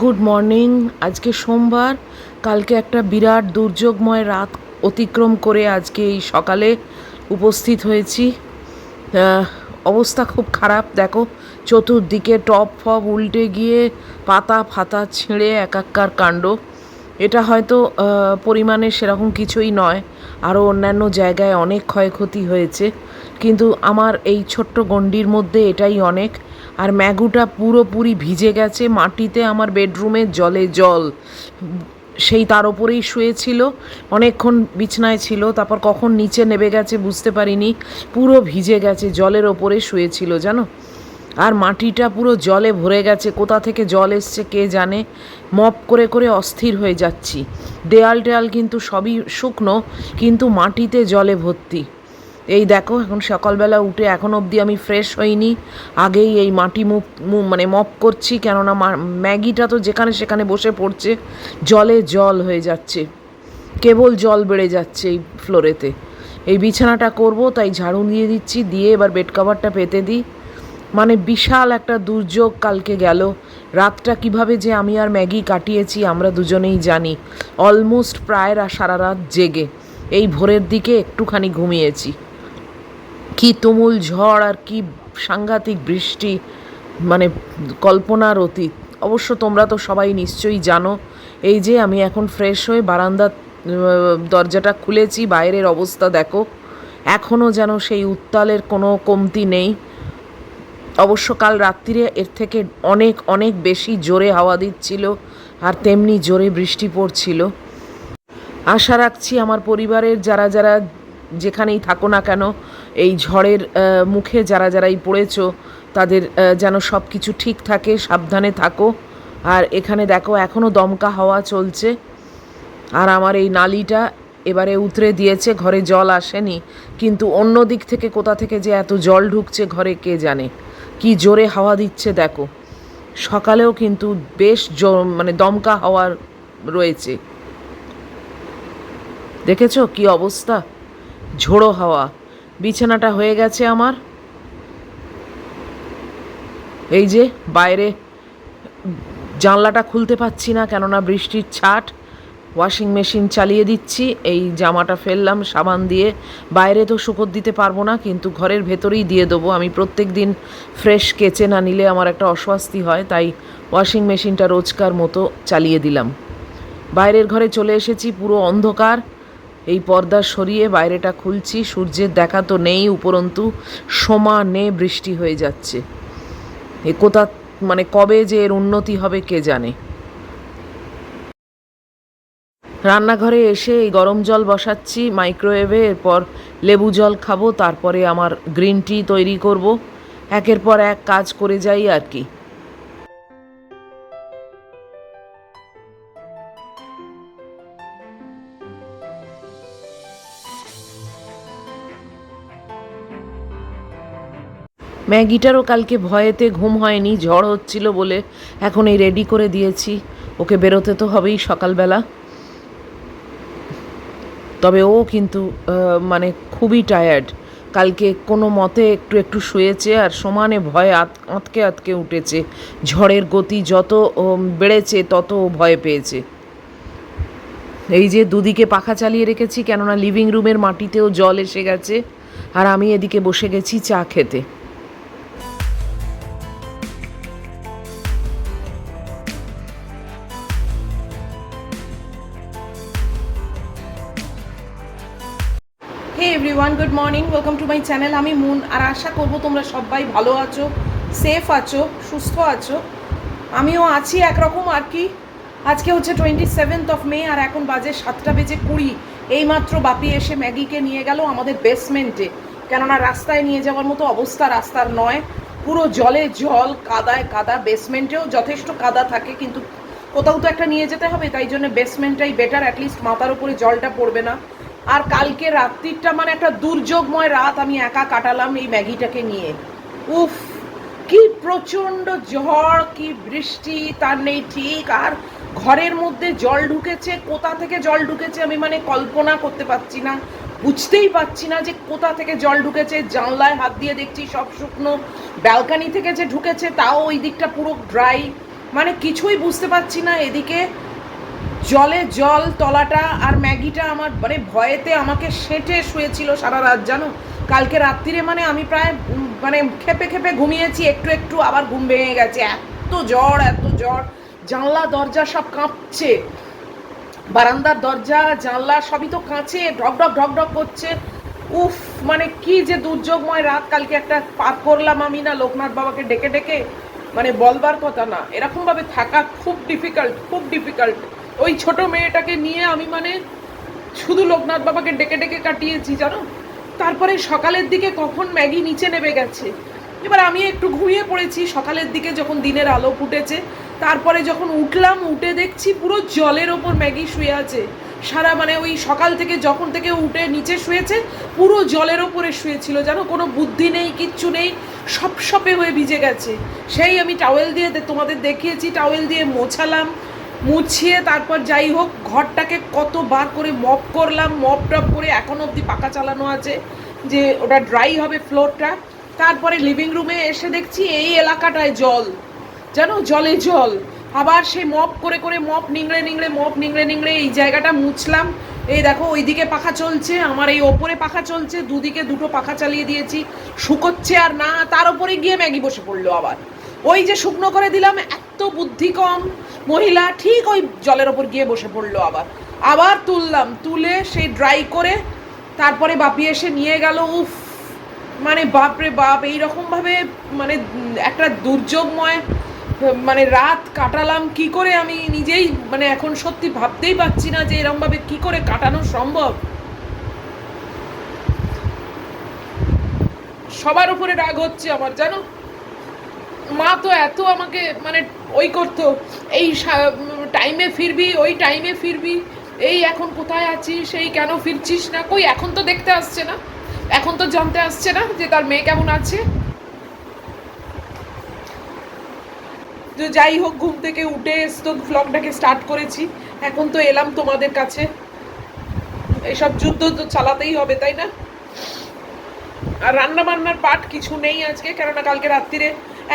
Good morning আজকে সোমবার। কালকে একটা বিরাট দুর্যোগময় রাত অতিক্রম করে আজকে এই সকালে উপস্থিত হয়েছি। অবস্থা খুব খারাপ। দেখো, চতুর্দিকে টপ ফপ উল্টে গিয়ে পাতা ফাতা ছিঁড়ে একাকার কাণ্ড। এটা হয়তো পরিমাণে সেরকম কিছুই নয়। আরও অন্যান্য জায়গায় অনেক ক্ষয়ক্ষতি হয়েছে। কিন্তু আমার এই ছোট্ট গণ্ডির মধ্যে এটাই অনেক। আর ম্যাগুটা পুরোপুরি ভিজে গেছে মাটিতে আমার বেডরুমের জলে জল। সেই তার ওপরেই শুয়েছিল, অনেকক্ষণ বিছনায় ছিল, তারপর কখন নিচে নেমে গেছে বুঝতে পারিনি, পুরো ভিজে গেছে, জলের ওপরে শুয়েছিল, জানো? আর মাটিটা পুরো জলে ভরে গেছে, কোথা থেকে জল এসছে কে জানে? মপ করে করে অস্থির হয়ে যাচ্ছি। দেয়াল টেয়াল কিন্তু সবই শুকনো, কিন্তু মাটিতে জলে ভর্তি। এই দেখো, এখন সকালবেলা উঠে এখন অবধি আমি ফ্রেশ হইনি। আগেই এই মাটি মুখ মানে মপ করছি, কেননা ম্যাগিটা তো যেখানে সেখানে বসে পড়ছে, জলে জল হয়ে যাচ্ছে। কেবল জল বেড়ে যাচ্ছে এই ফ্লোরেতে। এই বিছানাটা করব, তাই ঝাড়ু দিয়ে দিচ্ছি, দিয়ে এবার বেড কাভারটা পেতে দিই। মানে বিশাল একটা দুর্যোগ কালকে গেল। রাতটা কীভাবে যে আমি আর ম্যাগি কাটিয়েছি, আমরা দুজনেই জানি। অলমোস্ট প্রায় সারা রাত জেগে। এই ভোরের দিকে একটুখানি ঘুমিয়েছি। কি তুমুল ঝড় আর কি সাংঘাতিক বৃষ্টি মানে কল্পনার অতীত। অবশ্য তোমরা তো সবাই নিশ্চয়ই জানো, এই যে আমি এখন ফ্রেশ হয়ে বারান্দার দরজাটা খুলেছি, বাইরের অবস্থা দেখো। এখনও যেন সেই উত্তালের কোনো কমতি নেই। অবশ্য কাল রাত্রিরে এর থেকে অনেক অনেক বেশি জোরে হাওয়া দিচ্ছিল আর তেমনি জোরে বৃষ্টি পড়ছিল। আশা রাখছি আমার পরিবারের যারা যারা যেখানেই থাকো না কেন এই ঝড়ের মুখে যারা যারাই পড়েছো, তাদের যেন সব কিছু ঠিক থাকে, সাবধানে থাকো। আর এখানে দেখো এখনও দমকা হাওয়া চলছে। আর আমার এই নালিটা এবারে উতরে দিয়েছে, ঘরে জল আসেনি। কিন্তু অন্য দিক থেকে কোথা থেকে যে এত জল ঢুকছে, ঘরে কে জানে? কি জোরে হাওয়া দিচ্ছে, দেখো। সকালেও কিন্তু বেশ মানে দমকা হাওয়া রয়েছে। দেখেছ কি অবস্থা? ঝোড়ো হাওয়া। বিছানাটা হয়ে গেছে আমার। এই যে বাইরে জানলাটা খুলতে পাচ্ছি না, কেননা বৃষ্টির ছাট। ওয়াশিং মেশিন চালিয়ে দিচ্ছি, এই জামাটা ফেললাম, সাবান দিয়ে। বাইরে তো শুকোত দিতে পারব না, কিন্তু ঘরের ভেতরেই দিয়ে দেবো। আমি প্রত্যেক দিন ফ্রেশ কেচে না নিলে আমার একটা অস্বস্তি হয়, তাই ওয়াশিং মেশিনটা রোজকার মতো চালিয়ে দিলাম। বাইরের ঘরে চলে এসেছি, পুরো অন্ধকার। এই পর্দা সরিয়ে বাইরেটা খুলছি, সূর্যের দেখা তো নেই উপরন্তু সমানে বৃষ্টি হয়ে যাচ্ছে। এ কোথা মানে কবে যে এর উন্নতি হবে কে জানে। রান্নাঘরে এসে এই গরম জল বসাচ্ছি, মাইক্রোওয়েভে, এরপর লেবু জল খাব, তারপরে আমার গ্রিন টি তৈরি করব। একের পর এক কাজ করে যাই আর কি। ম্যাগিটারও কালকে ভয়েতে ঘুম হয়নি, ঝড় হচ্ছিল বলে এখন এই রেডি করে দিয়েছি। ওকে বেরোতে তো হবেই সকালবেলা। তবে ও কিন্তু মানে খুবই টায়ার্ড কালকে কোনো মতে একটু একটু শুয়েছে আর সমানে ভয়ে আত, আঁতকে আঁতকে উঠেছে। ঝড়ের গতি যত বেড়েছে, তত ভয় পেয়েছে। এই যে দুদিকে পাখা চালিয়ে রেখেছি, কেননা লিভিং রুমের মাটিতেও জল এসে গেছে। আর আমি এদিকে বসে গেছি চা খেতে। Everyone good morning welcome to my channel আমি মুন, আর আশা করব তোমরা সবাই ভালো আছো সেফ আছো, সুস্থ আছো। আমিও আছি একরকম আর কি। আজকে হচ্ছে টোয়েন্টি সেভেন্থ অফ মে আর এখন বাজে সাতটা বেজে কুড়ি। এইমাত্র বাপি এসে ম্যাগিকে নিয়ে গেল আমাদের বেসমেন্টে কেননা রাস্তায় নিয়ে যাওয়ার মতো অবস্থা রাস্তার নয়। পুরো জলে জল, কাদায় কাদা বেসমেন্টেও যথেষ্ট কাদা থাকে, কিন্তু কোথাও তো একটা নিয়ে যেতে হবে, তাই জন্য বেসমেন্টটাই বেটার অ্যাটলিস্ট মাথার উপরে জলটা পড়বে না। আর কালকে রাত্রিটা মানে একটা দুর্যোগময় রাত আমি একা কাটালাম এই ম্যাগিটাকে নিয়ে। উফ, কি প্রচণ্ড ঝড়, কি বৃষ্টি, তার নেই ঠিক। আর ঘরের মধ্যে জল ঢুকেছে, কোথা থেকে জল ঢুকেছে আমি মানে কল্পনা করতে পারছি না। বুঝতেই পারছি না যে কোথা থেকে জল ঢুকেছে, জানলায় হাত দিয়ে দেখছি সব শুকনো। ব্যালকানি থেকে যে ঢুকেছে, তাও ওই দিকটা পুরো ড্রাই। মানে কিছুই বুঝতে পারছি না এদিকে। জলে জল, তলাটা আর ম্যাগিটা আমার মানে ভয়েতে আমাকে সেটে শুয়েছিল সারা রাত, জানো? কালকে রাত্রিরে মানে আমি প্রায় মানে খেপে খেপে ঘুমিয়েছি, একটু একটু আবার ঘুম ভেঙে গেছে। এত জ্বর এত জ্বর, জানলা, দরজা সব কাঁপছে। বারান্দার দরজা, জানলা সবই তো কাঁচে, ঢক ঢক ঢক ঢক করছে। উফ মানে কি যে দুর্যোগময় রাত, কালকে একটা পার করলাম আমি না, লোকনাথ বাবাকে ডেকে ডেকে মানে বলবার কথা না। এরকমভাবে থাকা খুব ডিফিকাল্ট খুব ডিফিকাল্ট ওই ছোট মেয়েটাকে নিয়ে আমি মানে শুধু লোকনাথ বাবাকে ডেকে ডেকে কাটিয়েছি, জানো? তারপরে সকালের দিকে কখন ম্যাগি নিচে নেমে গেছে। এবার আমি একটু ঘুমিয়ে পড়েছি, সকালের দিকে যখন দিনের আলো ফুটেছে, তারপরে যখন উঠলাম, উঠে দেখছি পুরো জলের ওপর ম্যাগি শুয়ে আছে। সারা মানে ওই সকাল থেকে যখন থেকে উঠে নিচে শুয়েছে, পুরো জলের ওপরে শুয়েছিল, জানো? কোনো বুদ্ধি নেই, কিচ্ছু নেই সপ সপে হয়ে ভিজে গেছে। সেই আমি টাওয়েল দিয়ে তোমাদের দেখিয়েছি, টাওয়েল দিয়ে মোছালাম মুছিয়ে তারপর যাই হোক, ঘরটাকে কতবার করে মপ করলাম মপ টপ করে এখন অবধি পাকা চালানো আছে, যে ওটা ড্রাই হবে ফ্লোরটা তারপরে লিভিং রুমে এসে দেখছি এই এলাকাটায় জল। জানো, জলে জল। আবার সেই মপ করে করে মপ নিংড়ে নিংড়ে মপ নিংড়ে নিংড়ে এই জায়গাটা মুছলাম। এই দেখো, ওইদিকে পাখা চলছে, আমার এই ওপরে পাখা চলছে, দুদিকে দুটো পাখা চালিয়ে দিয়েছি। শুকোচ্ছে আর না, তার ওপরে গিয়ে ম্যাগি বসে পড়ল আবার। ওই যে শুকনো করে দিলাম, এত বুদ্ধি কম। মহিলা ঠিক ওই জলের ওপর গিয়ে বসে পড়ল আবার। আবার তুললাম, তুলে সেই ড্রাই করে তারপরে বাপি এসে নিয়ে গেল, উফ মানে বাপরে বাপ, এইরকমভাবে মানে একটা দুর্যোগময় মানে রাত কাটালাম, কি করে আমি নিজেই মানে এখন সত্যি ভাবতেই পারছি না যে এরকম ভাবে কি করে কাটানো সম্ভব। সবার উপরে রাগ হচ্ছে আমার, জানো? মা তো এত আমাকে মানে ওই করতো, এই টাইমে ফিরবি, ওই টাইমে ফিরবি, এই এখন কোথায় আছিস, এই কেন ফিরছিস না, কই এখন তো দেখতে আসছে না, এখন তো জানতে আসছে না যে তার মেয়ে কেমন আছে। তো যাই হোক, ঘুম থেকে উঠে তো ভ্লগটাকে স্টার্ট করেছি, এখন তো এলাম তোমাদের কাছে। এইসব যুদ্ধ তো চালাতেই হবে, তাই না? আর রান্না বান্নার পাট কিছু নেই আজকে, কেননা কালকে রাত্রিরে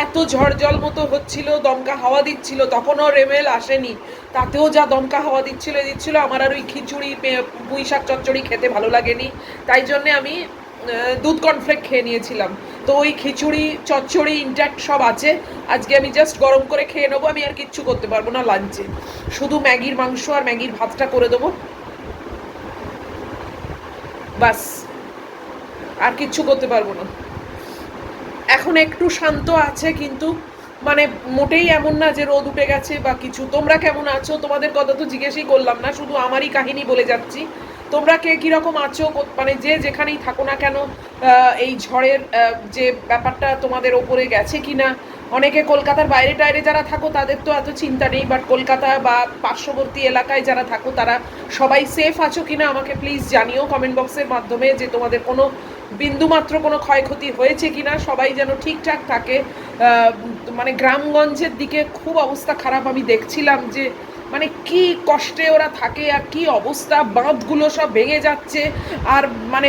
এত ঝড় জল মতো হচ্ছিল, দমকা হাওয়া দিচ্ছিল, তখনও রেমেল আসেনি। তাতেও যা দমকা হাওয়া দিচ্ছিল দিচ্ছিল আমার আর ওই খিচুড়ি পুঁই শাক চচ্চড়ি খেতে ভালো লাগেনি। তাই জন্যে আমি দুধ কর্নফ্লেক খেয়ে নিয়েছিলাম। তো ওই খিচুড়ি, চচ্চড়ি ইনট্যাক্ট সব আছে। আজকে আমি জাস্ট গরম করে খেয়ে নেব, আমি আর কিচ্ছু করতে পারব না লাঞ্চে শুধু ম্যাগির মাংস আর ম্যাগির ভাতটা করে দেবো। বাস আর কিচ্ছু করতে পারব না। এখন একটু শান্ত আছে, কিন্তু মানে মোটেই এমন না যে রোদ উঠে গেছে বা কিছু। তোমরা কেমন আছো? তোমাদের কথা তো জিজ্ঞেসই করলাম না, শুধু আমারই কাহিনী বলে যাচ্ছি। তোমরা কে কীরকম আছো? মানে যে যেখানেই থাকো না কেন এই ঝড়ের যে ব্যাপারটা তোমাদের ওপরে গেছে কি না অনেকে কলকাতার বাইরে টাইরে যারা থাকো, তাদের তো এত চিন্তা নেই বাট কলকাতা বা পার্শ্ববর্তী এলাকায় যারা থাকো, তারা সবাই সেফ আছো কিনা আমাকে প্লিজ জানিও কমেন্ট বক্সের মাধ্যমে, যে তোমাদের কোনো বিন্দুমাত্র কোনো ক্ষয়ক্ষতি হয়েছে কিনা, সবাই যেন ঠিকঠাক থাকে। মানে গ্রামগঞ্জের দিকে খুব অবস্থা খারাপ আমি দেখছিলাম যে মানে কি কষ্টে ওরা থাকে আর কি অবস্থা, বাঁধগুলো সব ভেঙে যাচ্ছে। আর মানে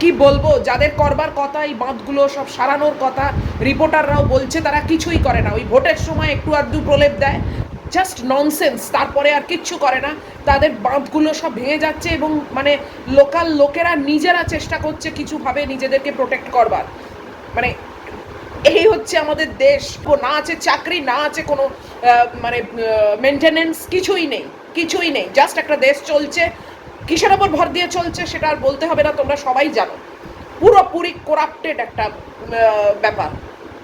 কি বলব, যাদের করবার কথা এই বাঁধগুলো সব সারানোর কথা রিপোর্টাররাও বলছে তারা কিছুই করে না। ওই ভোটের সময় একটু আধটু প্রলেপ দেয় জাস্ট ননসেন্স তারপরে আর কিচ্ছু করে না। তাদের বাঁধগুলো সব ভেঙে যাচ্ছে এবং মানে লোকাল লোকেরা নিজেরা চেষ্টা করছে কিছুভাবে নিজেদেরকে প্রোটেক্ট করবার। মানে এই হচ্ছে আমাদের দেশ। না আছে চাকরি, না আছে কোনো মানে মেনটেনেন্স কিছুই নেই কিছুই নেই। জাস্ট একটা দেশ চলছে। কিসের ওপর ভর দিয়ে চলছে সেটা আর বলতে হবে না, তোমরা সবাই জানো। পুরোপুরি করাপ্টেড একটা ব্যাপার।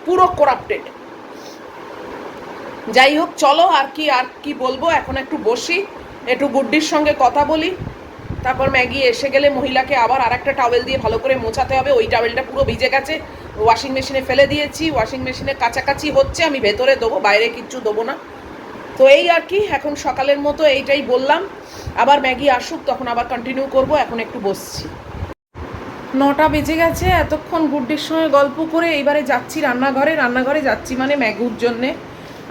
পুরো করাপ্টেড যাই হোক, চলো আর কি আর কি বলব? এখন একটু বসি, একটু গুড্ডির সঙ্গে কথা বলি। তারপর ম্যাগি এসে গেলে মহিলাকে আবার আর একটা টাওয়েল দিয়ে ভালো করে মোছাতে হবে। ওই টাওয়েলটা পুরো ভিজে গেছে। ওয়াশিং মেশিনে ফেলে দিয়েছি। ওয়াশিং মেশিনে কাছাকাছি হচ্ছে, আমি ভেতরে দেবো, বাইরে কিচ্ছু দেবো না। তো এই আর কি, এখন সকালের মতো এইটাই বললাম। আবার ম্যাগি আসুক, তখন আবার কন্টিনিউ করব, এখন একটু বসছি। নটা বেজে গেছে, এতক্ষণ গুড্ডির সঙ্গে গল্প করে এইবারে যাচ্ছি রান্নাঘরে। রান্নাঘরে যাচ্ছি মানে ম্যাগুর জন্যে।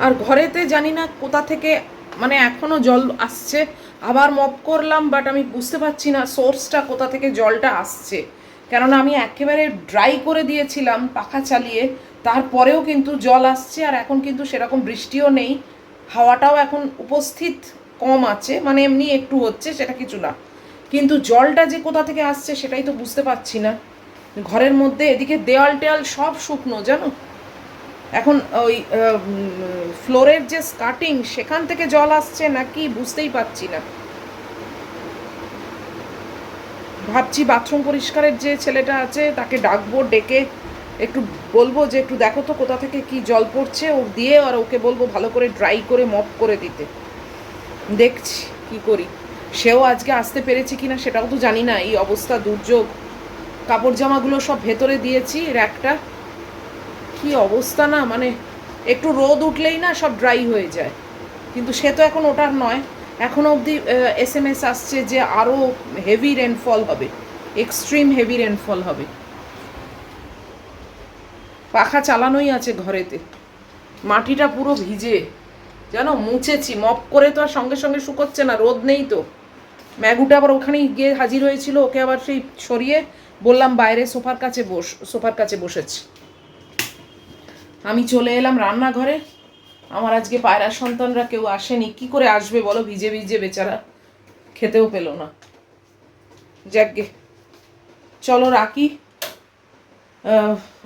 আর ঘরেতে জানি না কোথা থেকে মানে এখনও জল আসছে। আবার মপ করলাম বাট আমি বুঝতে পারছি না সোর্সটা কোথা থেকে জলটা আসছে। কেননা আমি একেবারে ড্রাই করে দিয়েছিলাম পাখা চালিয়ে, তারপরেও কিন্তু জল আসছে আর এখন কিন্তু সেরকম বৃষ্টিও নেই। হাওয়াটাও এখন উপস্থিত কম আছে মানে এমনি একটু হচ্ছে, সেটা কিছু না। কিন্তু জলটা যে কোথা থেকে আসছে সেটাই তো বুঝতে পারছি না। ঘরের মধ্যে এদিকে দেওয়াল টেয়াল সব শুকনো, জানো? এখন ওই ফ্লোরের যে স্কার্টিং সেখান থেকে জল আসছে নাকি বুঝতেই পারছি না। ভাবছি বাথরুম পরিষ্কারের যে ছেলেটা আছে, তাকে ডাকবো, ডেকে একটু বলব যে, একটু দেখো তো কোথা থেকে কি জল পড়ছে ও দিয়ে, আর ওকে বলব ভালো করে ড্রাই করে, মপ করে দিতে। দেখছি কি করি। সেও আজকে আসতে পেরেছে কিনা সেটাও তো জানি না, এই অবস্থা, দুর্যোগ। কাপড় জামাগুলো সব ভেতরে দিয়েছি, র্যাকটা। কি অবস্থা না? মানে একটু রোদ উঠলেই না সব ড্রাই হয়ে যায়। কিন্তু সে তো এখন ওটার নয়। এখনও অবধি এস এম এস আসছে যে আরও হেভি রেনফল হবে। এক্সট্রিম হেভি রেনফল হবে। পাখা চালানোই আছে ঘরেতে। মাটিটা পুরো ভিজে। জানো, মুছেছি। মপ করে তো আর সঙ্গে সঙ্গে শুকোচ্ছে না। রোদ নেই তো। ম্যাগুটা আবার ওখানেই গিয়ে হাজির হয়েছিল। ওকে আবার সেই সরিয়ে বললাম, বাইরে সোফার কাছে বস, সোফার কাছে বসেছে। আমি চলে এলাম রান্নাঘরে। আমার আজকে পায়রা সন্তানরা কেউ আসেনি। কি করে আসবে বলো? ভিজে ভিজে বেচারা খেতেও পেল না। যাকগে। চলো রাখি।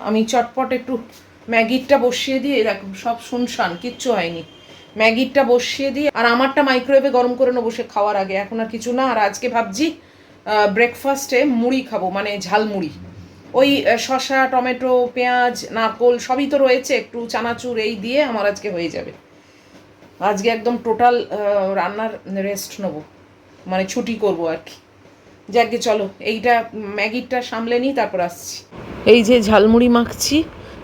আমি চটপট একটু ম্যাগিরটা বসিয়ে দিয়ে দেখো, সব শুনশান, কিচ্ছু হয়নি। ম্যাগিরটা বসিয়ে দিয়ে, আর আমারটা মাইক্রোওয়েভে গরম করে নেব সে খাওয়ার আগে। এখন আর কিছু না। আর আজকে ভাবছি ব্রেকফাস্টে মুড়ি খাব মানে ঝালমুড়ি। ওই শসা, টমেটো, পেঁয়াজ, নারকোল সবই তো রয়েছে, একটু চানাচুর এই দিয়ে আমার আজকে হয়ে যাবে। আজকে একদম টোটাল রান্নার রেস্ট নেব। মানে ছুটি করব আর কি। যাকে চলো, এইটা ম্যাগিটা সামলে নিই, তারপর আসছি। এই যে ঝালমুড়ি মাখছি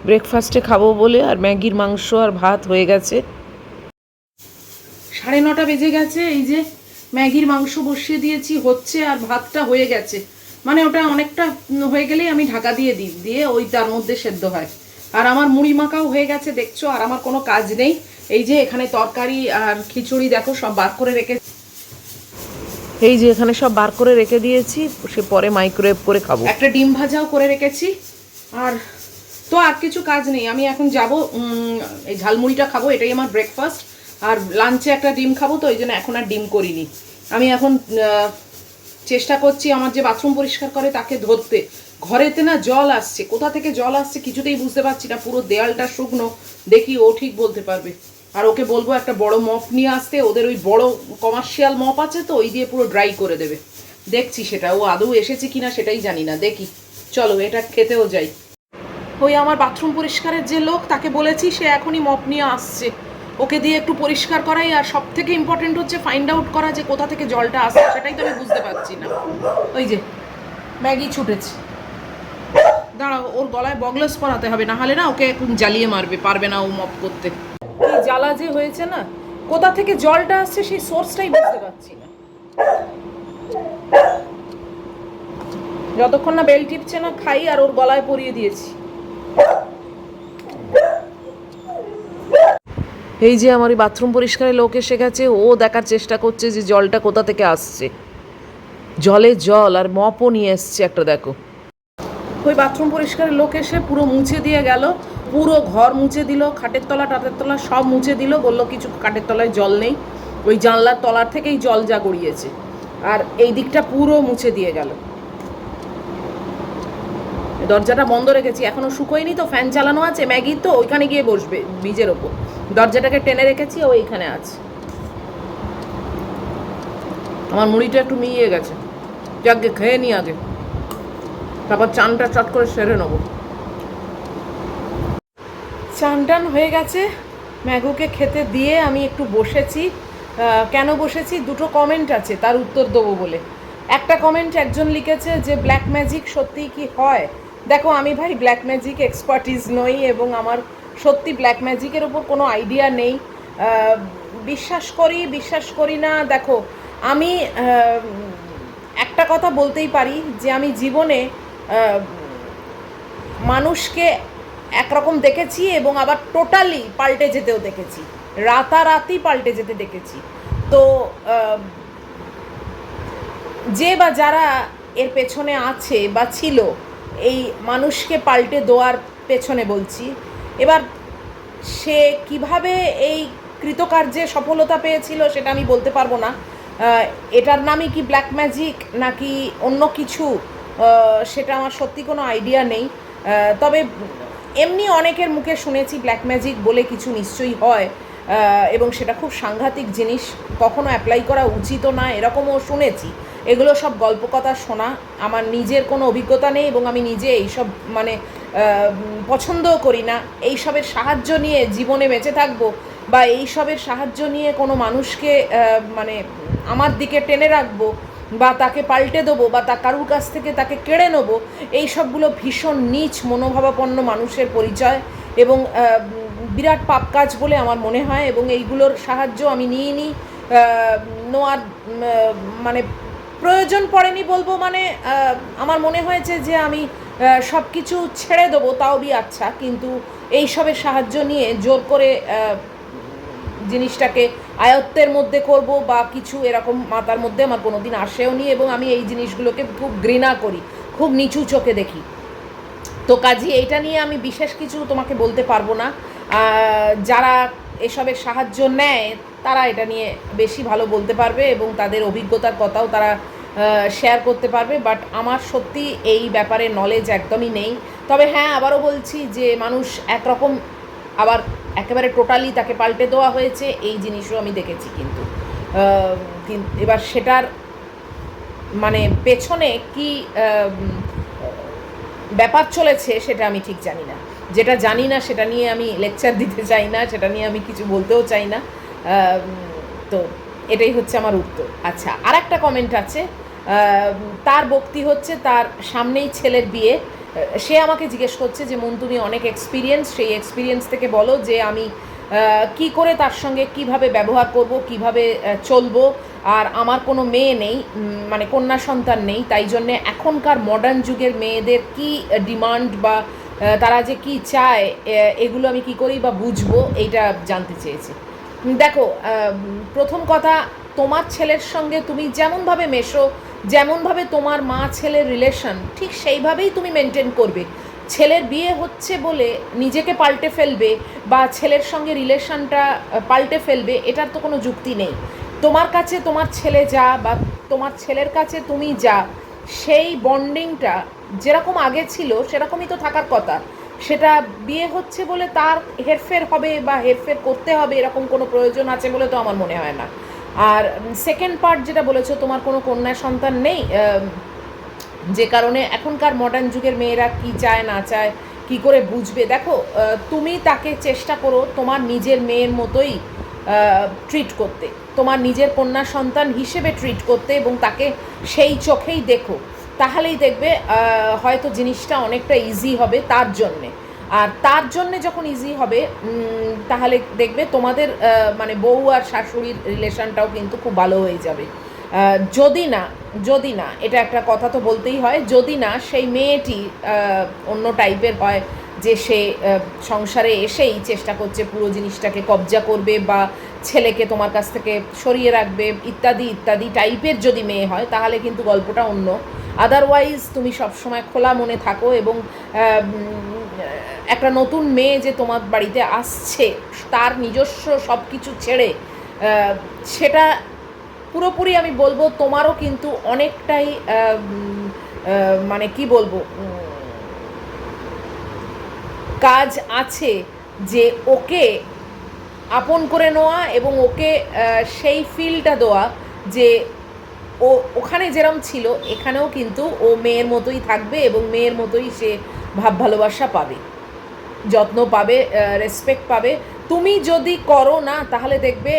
ব্রেকফাস্টে খাব বলে, আর ম্যাগির মাংস আর ভাত হয়ে গেছে। সাড়ে নটা বেজে গেছে, এই যে ম্যাগির মাংস বসিয়ে দিয়েছি, হচ্ছে আর ভাতটা হয়ে গেছে। মানে ওটা অনেকটা হয়ে গেলেই আমি ঢাকা দিয়ে দিই দিয়ে ওই তার মধ্যে সেদ্ধ হয়। আর আমার মুড়ি মাখাও হয়ে গেছে, দেখছ? আর আমার কোনো কাজ নেই। এই যে এখানে তরকারি আর খিচুড়ি দেখো, সব বার করে রেখে এই যে এখানে সব বার করে রেখে দিয়েছি, সে পরে মাইক্রোওয়েভ করে খাব। একটা ডিম ভাজাও করে রেখেছি। আর তো আর কিছু কাজ নেই। আমি এখন যাব এই ঝালমুড়িটা খাব, এটাই আমার ব্রেকফাস্ট আর লাঞ্চে একটা ডিম খাব, তো ওই জন্য এখন আর ডিম করিনি। আমি এখন চেষ্টা করছি আমার যে বাথরুম পরিষ্কার করে তাকে ধরতে। ঘরেতে না জল আসছে। কোথা থেকে জল আসছে কিছুতেই বুঝতে পারছি না। পুরো দেয়ালটা শুকনো। দেখি ও ঠিক বলতে পারবে। আর ওকে বলব একটা বড় মপ নিয়ে আসতে। ওদের ওই বড় কমার্শিয়াল মপ আছে তো, ওই দিয়ে পুরো ড্রাই করে দেবে। দেখছি সেটা। ও আদৌ এসেছে কিনা সেটাই জানি না। দেখি। চলো, এটা খেতেও যাই। ওই আমার বাথরুম পরিষ্কারের যে লোক, তাকে বলেছি সে এখনই মপ নিয়ে আসছে। ওকে দিয়ে একটু পরিষ্কার করাই, আর সব থেকে ইম্পর্টেন্ট হচ্ছে ফাইন্ড আউট করা যে কোথা থেকে জলটা আসছে, সেটাই তো আমি বুঝতে পারছি না। ওই যে, ম্যাগি ছুটেছে। দাঁড়াও, ওর গলায় বগলস পরাতে হবে না হলে না ওকে এখন জ্বালিয়ে মারবে, পারবে না ও মপ করতে। কি জ্বালা যে হয়েছে না, কোথা থেকে জলটা আসছে সেই সোর্সটাই বুঝতে পারছি না। যতক্ষণ না বেল টিপছে না, খাই আর ওর গলায় পরিয়ে দিয়েছি। এই যে আমার এই বাথরুম পরিষ্কারের লোক এসে গেছে, ও দেখার চেষ্টা করছে যে জলটা কোথা থেকে আসছে। জলে জল আর মপও নিয়ে এসছে একটা, দেখো। ওই বাথরুম পরিষ্কারের লোক এসে পুরো মুছে দিয়ে গেল, পুরো ঘর মুছে দিল, খাটের তলা, টাটের তলা সব মুছে দিল, বলল কিছু খাটের তলায় জল নেই। ওই জানলার তলার থেকেই জল যা গড়িয়েছে। আর এই দিকটা পুরো মুছে দিয়ে গেল। দরজাটা বন্ধ রেখেছি, এখনও শুকোয়নি তো, ফ্যান চালানো আছে, ম্যাগি তো, ওইখানে গিয়ে বসবে বীজের ওপর। দরজাটাকে টেনে রেখেছি, ও এইখানে আছে। আমার মুড়িটা একটু মিলিয়ে গেছে। যাকে খেয়ে নি আগে। তারপর চানটা চট করে সেরে নেব। চান টান হয়ে গেছে। ম্যাগুকে খেতে দিয়ে আমি একটু বসেছি। কেন বসেছি? দুটো কমেন্ট আছে, তার উত্তর দেবো বলে। একটা কমেন্ট একজন লিখেছে যে ব্ল্যাক ম্যাজিক সত্যিই কি হয়? দেখো, আমি ভাই ব্ল্যাক ম্যাজিক এক্সপার্টিস নই এবং আমার সত্যি ব্ল্যাক ম্যাজিকের ওপর কোনো আইডিয়া নেই। বিশ্বাস করি বিশ্বাস করি না। দেখো, আমি একটা কথা বলতেই পারি যে আমি জীবনে মানুষকে একরকম দেখেছি এবং আবার টোটালি পাল্টে যেতেও দেখেছি। রাতারাতি পাল্টে যেতে দেখেছি। তো যে বা যারা এর পেছনে আছে বা ছিল এই মানুষকে পাল্টে দেওয়ার পেছনে বলছি। এবার সে কীভাবে এই কৃতকার্যে সফলতা পেয়েছিল সেটা আমি বলতে পারব না। এটার নামই কি ব্ল্যাক ম্যাজিক নাকি অন্য কিছু? সেটা আমার সত্যি কোনো আইডিয়া নেই। তবে এমনি অনেকের মুখে শুনেছি ব্ল্যাক ম্যাজিক বলে কিছু নিশ্চয়ই হয়। এবং সেটা খুব সাংঘাতিক জিনিস, কখনো অ্যাপ্লাই করা উচিতও না, এরকমও শুনেছি। এগুলো সব গল্প কথা শোনা। আমার নিজের কোনো অভিজ্ঞতা নেই এবং আমি নিজে এইসব মানে পছন্দও করি না। এইসবের সাহায্য নিয়ে জীবনে বেঁচে থাকব বা এইসবের সাহায্য নিয়ে কোনো মানুষকে মানে আমার দিকে টেনে রাখব বা তাকে পাল্টে দেবো বা তা কারুর কাছ থেকে তাকে কেড়ে নেব এই সবগুলো ভীষণ নীচ মনোভাবাপন্ন মানুষের পরিচয় এবং বিরাট পাপ কাজ বলে আমার মনে হয় এবং এইগুলোর সাহায্য আমি নিয়ে নিই। নোয়ার মানে প্রয়োজন পড়েনি বলব মানে আমার মনে হয়েছে যে আমি সব কিছু ছেড়ে দেবো, তাও বি আচ্ছা কিন্তু এইসবের সাহায্য নিয়ে জোর করে জিনিসটাকে আয়ত্তের মধ্যে করব বা কিছু এরকম মাথার মধ্যে আমার কোনো দিন আসেও নি এবং আমি এই জিনিসগুলোকে খুব ঘৃণা করি, খুব নিচু চোখে দেখি। তো কাজী, এইটা নিয়ে আমি বিশেষ কিছু তোমাকে বলতে পারব না। যারা এসবের সাহায্য নেয়, তারা এটা নিয়ে বেশি ভালো বলতে পারবে এবং তাদের অভিজ্ঞতার কথাও তারা শেয়ার করতে পারবে বাট আমার সত্যি এই ব্যাপারে নলেজ একদমই নেই। তবে হ্যাঁ আবারও বলছি যে মানুষ একরকম আবার একেবারে টোটালি তাকে পাল্টে দেওয়া হয়েছে, এই জিনিসও আমি দেখেছি কিন্তু। এবার সেটার মানে পেছনে কি ব্যাপার চলেছে সেটা আমি ঠিক জানি না। যেটা জানি না সেটা নিয়ে আমি লেকচার দিতে চাই না, সেটা নিয়ে আমি কিছু বলতেও চাই না। তো এটাই হচ্ছে আমার উত্তর। আচ্ছা আর একটা কমেন্ট আছে। তার বক্তি হচ্ছে তার সামনেই ছেলের বিয়ে। সে আমাকে জিজ্ঞেস করছে যে, মন, তুমি অনেক এক্সপিরিয়েন্স সেই এক্সপিরিয়েন্স থেকে বলো যে, আমি কি করে তার সঙ্গে কীভাবে ব্যবহার করব, কীভাবে চলবো? আর আমার কোনো মেয়ে নেই মানে কন্যা সন্তান নেই, তাই জন্যে এখনকার মডার্ন যুগের মেয়েদের কি ডিমান্ড বা তারা যে কি চায় এগুলো আমি কি করি বা বুঝব, এইটা জানতে চেয়েছি। দেখো প্রথম কথা, তোমার ছেলের সঙ্গে তুমি যেমনভাবে মেশো যেমনভাবে তোমার মা ছেলের রিলেশন ঠিক সেইভাবেই তুমি মেনটেন করবে। ছেলের বিয়ে হচ্ছে বলে নিজেকে পাল্টে ফেলবে বা ছেলের সঙ্গে রিলেশনটা পাল্টে ফেলবে, এটার তো কোনো যুক্তি নেই। তোমার কাছে তোমার ছেলে যা বা তোমার ছেলের কাছে তুমি যা, সেই বন্ডিংটা যেরকম আগে ছিল, সেরকমই তো থাকার কথা। সেটা বিয়ে হচ্ছে বলে তার হেরফের হবে বা হেরফের করতে হবে, এরকম কোনো প্রয়োজন আছে বলে তো আমার মনে হয় না। আর সেকেন্ড পার্ট যেটা বলেছ, তোমার কোনো কন্যা সন্তান নেই? যে কারণে এখনকার মডার্ন যুগের মেয়েরা কি চায়, না চায়, কি করে বুঝবে? দেখো তুমি তাকে চেষ্টা করো তোমার নিজের মেয়ের মতোই ট্রিট করতে, তোমার নিজের কন্যা সন্তান হিসেবে ট্রিট করতে এবং তাকে সেই চোখেই দেখো। তাহলেই দেখবে হয়তো জিনিসটা অনেকটা ইজি হবে তার জন্যে। আর তার জন্যে যখন ইজি হবে তাহলে দেখবে তোমাদের মানে বউ আর শাশুড়ির রিলেশনটাও কিন্তু খুব ভালো হয়ে যাবে। যদি না যদি না, এটা একটা কথা তো বলতেই হয়, যদি না সেই মেয়েটি অন্য টাইপের হয় যে সে সংসারে এসেই চেষ্টা করছে পুরো জিনিসটাকে কবজা করবে বা ছেলেকে তোমার কাছ থেকে সরিয়ে রাখবে, ইত্যাদি ইত্যাদি টাইপের যদি মেয়ে হয়, তাহলে কিন্তু গল্পটা অন্য। আদারওয়াইজ তুমি সবসময় খোলা মনে থাকো এবং একটা নতুন মেয়ে যে তোমার বাড়িতে আসছে, তার নিজস্ব সব কিছু ছেড়ে সেটা পুরোপুরি আমি বলব, তোমারও কিন্তু অনেকটাই মানে কি বলব কাজ আছে যে ওকে আপন করে নেওয়া এবং ওকে সেই ফিলটা দেওয়া যে ও ওখানে যেরম ছিল, এখানেও কিন্তু ও মেয়ের মতোই থাকবে এবং মেয়ের মতোই সে ভাব ভালোবাসা পাবে। যত্ন পাবে রেসপেক্ট পাবে। তুমি যদি করো না, তাহলে দেখবে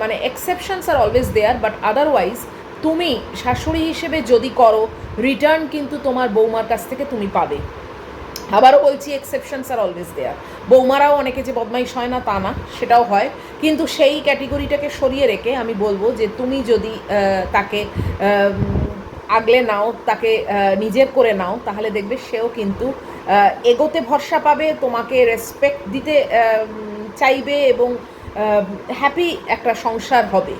মানে এক্সেপশনস আর অলওয়েজ দেয়ার বাট আদারওয়াইজ তুমি শাশুড়ি হিসেবে যদি করো রিটার্ন কিন্তু তোমার বৌমার কাছ থেকে তুমি পাবে। আবারও বলছি এক্সেপশনস আর অলওয়েজ দেয়ার বৌমারাও অনেকে যে বদমাইশ হয় না, তা না, সেটাও হয়। কিন্তু সেই ক্যাটেগরিটাকে সরিয়ে রেখে আমি বলব যে, তুমি যদি তাকে আগলে নাও, তাকে নিজের করে নাও, তাহলে দেখবে সেও কিন্তু এগোতে ভরসা পাবে, তোমাকে রেসপেক্ট দিতে চাইবে এবং হ্যাপি একটা সংসার হবে।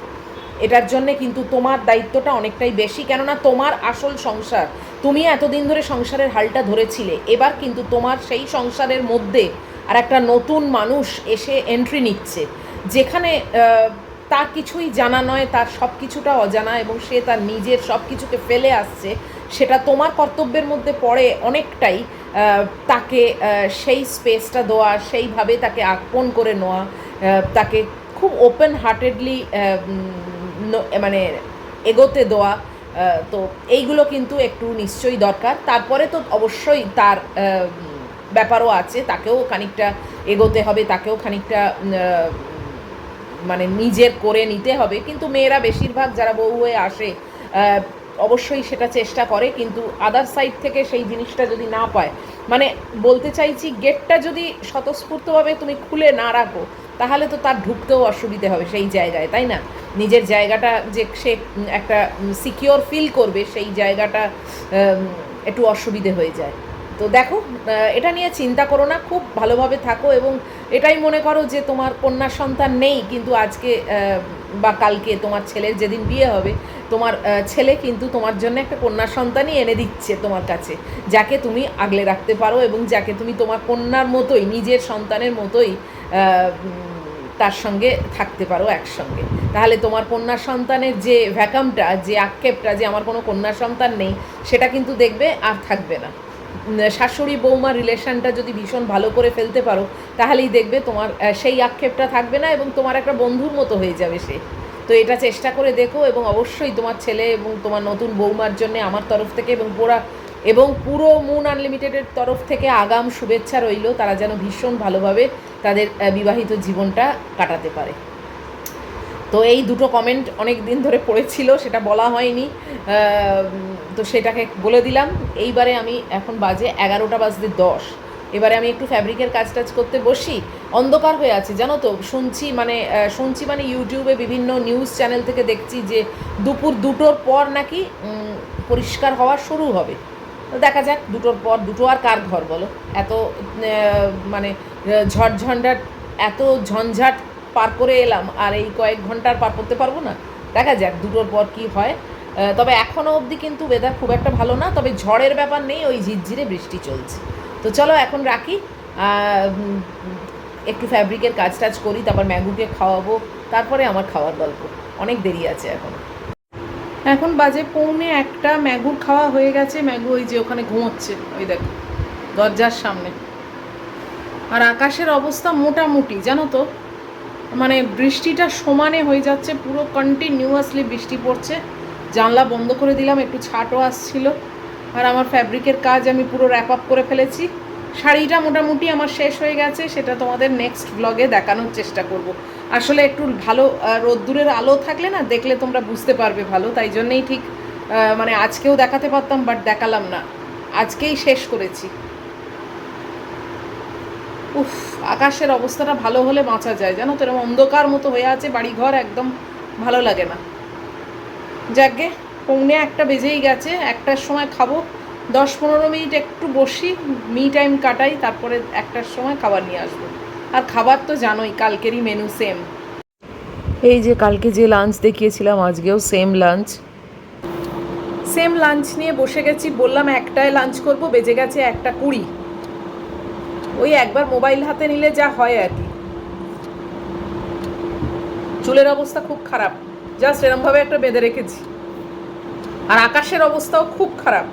এটার জন্য কিন্তু তোমার দায়িত্বটা অনেকটাই বেশি। কেননা তোমার আসল সংসার, তুমি এতদিন ধরে সংসারের হালটা ধরেছিলে, এবার কিন্তু তোমার সেই সংসারের মধ্যে আর একটা নতুন মানুষ এসে এন্ট্রি নিচ্ছে, যেখানে তার কিছুই জানা নয়, তার সব কিছুটা অজানা এবং সে তার নিজের সব কিছুকে ফেলে আসছে, সেটা তোমার কর্তব্যের মধ্যে পড়ে অনেকটাই তাকে সেই স্পেসটা দেওয়া, সেইভাবে তাকে আপন করে নেওয়া তাকে খুব ওপেন হার্টেডলি মানে এগোতে দেওয়া তো এইগুলো কিন্তু একটু নিশ্চয়ই দরকার। তারপরে তো অবশ্যই তার ব্যাপারও আছে, তাকেও খানিকটা এগোতে হবে, তাকেও খানিকটা মানে নিজের করে নিতে হবে। কিন্তু মেয়েরা বেশিরভাগ যারা বউ হয়ে আসে অবশ্যই সেটা চেষ্টা করে, কিন্তু আদার সাইড থেকে সেই জিনিসটা যদি না পায় মানে বলতে চাইছি গেটটা যদি স্বতঃস্ফূর্তভাবে তুমি খুলে না রাখো তাহলে তো তার ঢুকতেও অসুবিধে হবে সেই জায়গায়, তাই না? নিজের জায়গাটা যে সে একটা সিকিওর ফিল করবে সেই জায়গাটা একটু অসুবিধে হয়ে যায়। তো দেখো এটা নিয়ে চিন্তা করো না, খুব ভালোভাবে থাকো এবং এটাই মনে করো যে তোমার কন্যা সন্তান নেই, কিন্তু আজকে বা কালকে তোমার ছেলের যেদিন বিয়ে হবে, তোমার ছেলে কিন্তু তোমার জন্য একটা কন্যা সন্তানই এনে দিচ্ছে তোমার কাছে, যাকে তুমি আগলে রাখতে পারো এবং যাকে তুমি তোমার কন্যার মতোই, নিজের সন্তানের মতোই তার সঙ্গে থাকতে পারো একসঙ্গে। তাহলে তোমার কন্যা সন্তানের যে ভ্যাকামটা, যে আক্ষেপটা যে আমার কোনো কন্যা সন্তান নেই, সেটা কিন্তু দেখবে আর থাকবে না। শাশুড়ি বৌমা রিলেশনটা যদি ভীষণ ভালো করে ফেলতে পারো, তাহলেই দেখবে তোমার সেই আক্ষেপটা থাকবে না এবং তোমার একটা বন্ধুর মতো হয়ে যাবে সে। তো এটা চেষ্টা করে দেখো এবং অবশ্যই তোমার ছেলে এবং তোমার নতুন বৌমার জন্য আমার তরফ থেকে এবং পুরা এবং পুরো মুন আনলিমিটেডের তরফ থেকে আগাম শুভেচ্ছা রইল। তারা যেন ভীষণ ভালোভাবে তাদের বিবাহিত জীবনটা কাটাতে পারে। তো এই দুটো কমেন্ট অনেক দিন ধরে পড়েছিল, সেটা বলা হয়নি। তো সেটাকে বলে দিলাম। এইবারে আমি এখন বাজে এগারোটা বাজতে দশ। এবারে আমি একটু ফ্যাব্রিকের কাজ টাজ করতে বসি। অন্ধকার হয়ে আছে, জানো তো? শুনছি মানে শুনছি মানে ইউটিউবে বিভিন্ন নিউজ চ্যানেল থেকে দেখছি যে দুপুর দুটোর পর নাকি পরিষ্কার হওয়া শুরু হবে। দেখা যাক, দুটোর পর দুটো আর কার ঘর বলো? এত মানে ঝটঝঞ্ঝাট এত ঝঞ্ঝাট পার করে এলাম, আর এই কয়েক ঘণ্টার পার করতে পারব না। দেখা যাক, দুটোর পর কি হয়। তবে এখনও অবধি কিন্তু ওয়েদার খুব একটা ভালো না, তবে ঝড়ের ব্যাপার নেই, ওই ঝিরঝিরে বৃষ্টি চলছে। তো চলো, এখন রাখি। একটু ফ্যাব্রিকের কাজ টাজ করি, তারপর ম্যাগুকে খাওয়াবো, তারপরে আমার খাওয়ার গল্প। অনেক দেরি আছে এখন। এখন বাজে পৌনে একটা, ম্যাগুর খাওয়া হয়ে গেছে, ম্যাগু ওই যে ওখানে ঘুমোচ্ছে, ওই দেখো, দরজার সামনে। আর আকাশের অবস্থা মোটামুটি, জানো তো? মানে বৃষ্টিটা সমানে হয়ে যাচ্ছে, পুরো কন্টিনিউয়াসলি বৃষ্টি পড়ছে। জানলা বন্ধ করে দিলাম, একটু ছাটও আসছিল। আর আমার ফ্যাব্রিকের কাজ আমি পুরো র্যাপ আপ করে ফেলেছি। শাড়িটা মোটামুটি আমার শেষ হয়ে গেছে, সেটা তোমাদের নেক্সট ব্লগে দেখানোর চেষ্টা করব। আসলে একটু ভালো রোদ্দুরের আলো থাকলে না দেখলে তোমরা বুঝতে পারবে ভালো, তাই জন্যেই ঠিক মানে আজকেও দেখাতে পারতাম বাট দেখালাম না। আজকেই শেষ করেছি। উফ, আকাশের অবস্থাটা ভালো হলে বাঁচা যায়, জানো তো? এরকম অন্ধকার মতো হয়ে আছে, বাড়িঘর একদম ভালো লাগে না। যাকে পৌনে একটা বেজেই গেছে, একটার সময় খাব, দশ পনেরো মিনিট একটু বসি মি টাইম কাটাই, তারপরে একটার সময় খাবার নিয়ে আসব। আর খাবার তো জানোই কালকেরই মেনু সেম এই যে কালকে যে লাঞ্চ দেখিয়েছিলাম আজকেও সেম লাঞ্চ সেম লাঞ্চ নিয়ে বসে গেছি বললাম একটায় লাঞ্চ করব বেজে গেছে একটা কুড়ি। ওই একবার মোবাইল হাতে নিলে যা হয় আর কি। চুলের অবস্থা খুব খারাপ। জাস্ট এরমভাবে একটা বেঁধে রেখেছি। আর আকাশের অবস্থাও খুব খারাপ।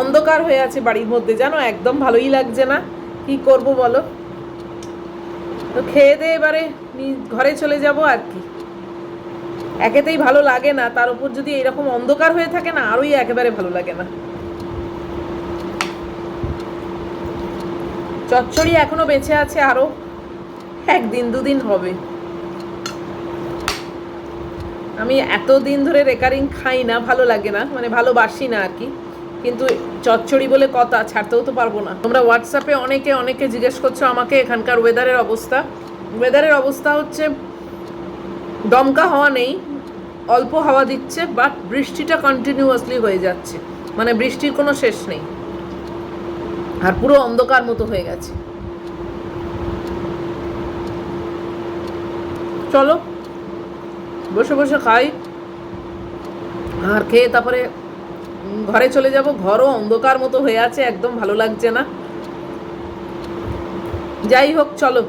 অন্ধকার হয়ে আছে বাড়ির মধ্যে জানো? একদম ভালোই লাগছে না। কি করব বলো? তো খেয়ে দিয়ে এবারে ঘরে চলে যাব আর কি। একেতেই ভালো লাগে না, তার উপর যদি এরকম অন্ধকার হয়ে থাকে না, আরোই একেবারে ভালো লাগে না। চচ্চড়ি এখনও বেঁচে আছে আরও, একদিন দুদিন হবে। আমি এত দিন ধরে রেকারিং খাই না, ভালো লাগে না মানে ভালোবাসি না আর কি। কিন্তু চচ্চড়ি বলে কথা, ছাড়তেও তো পারব না। তোমরা হোয়াটসঅ্যাপে অনেকে অনেকে জিজ্ঞেস করছ আমাকে এখানকার ওয়েদারের অবস্থা। ওয়েদারের অবস্থা হচ্ছে, দমকা হাওয়া নেই, অল্প হাওয়া দিচ্ছে বাট বৃষ্টিটা কন্টিনিউয়াসলি হয়ে যাচ্ছে। মানে বৃষ্টির কোনো শেষ নেই। আর পুরো অন্ধকার মতো হয়ে গেছে। চলো, বসে বসে খাই। আর খেয়ে তারপরে ঘরে চলে যাব, ঘরও অন্ধকার মতো হয়ে আছে, একদম ভালো লাগছে না। যাই হোক, চলো।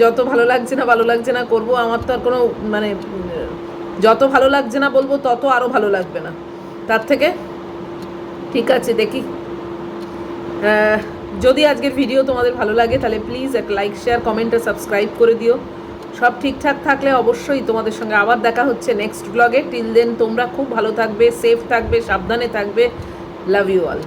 যত ভালো লাগছে না, ভালো লাগছে না করব, আমার তো আর কোনো মানে যত ভালো লাগছে না বলব, তত আরও ভালো লাগবে না। তার থেকে ঠিক আছে, দেখি। যদি আজকের ভিডিও তোমাদের ভালো লাগে, তাহলে প্লিজ একটা লাইক শেয়ার কমেন্ট আর সাবস্ক্রাইব করে দিও। সব ঠিকঠাক থাকলে অবশ্যই তোমাদের সঙ্গে আবার দেখা হচ্ছে নেক্সট ব্লগে টিল দেন তোমরা খুব ভালো থাকবে সেফ থাকবে, সাবধানে থাকবে। Love you all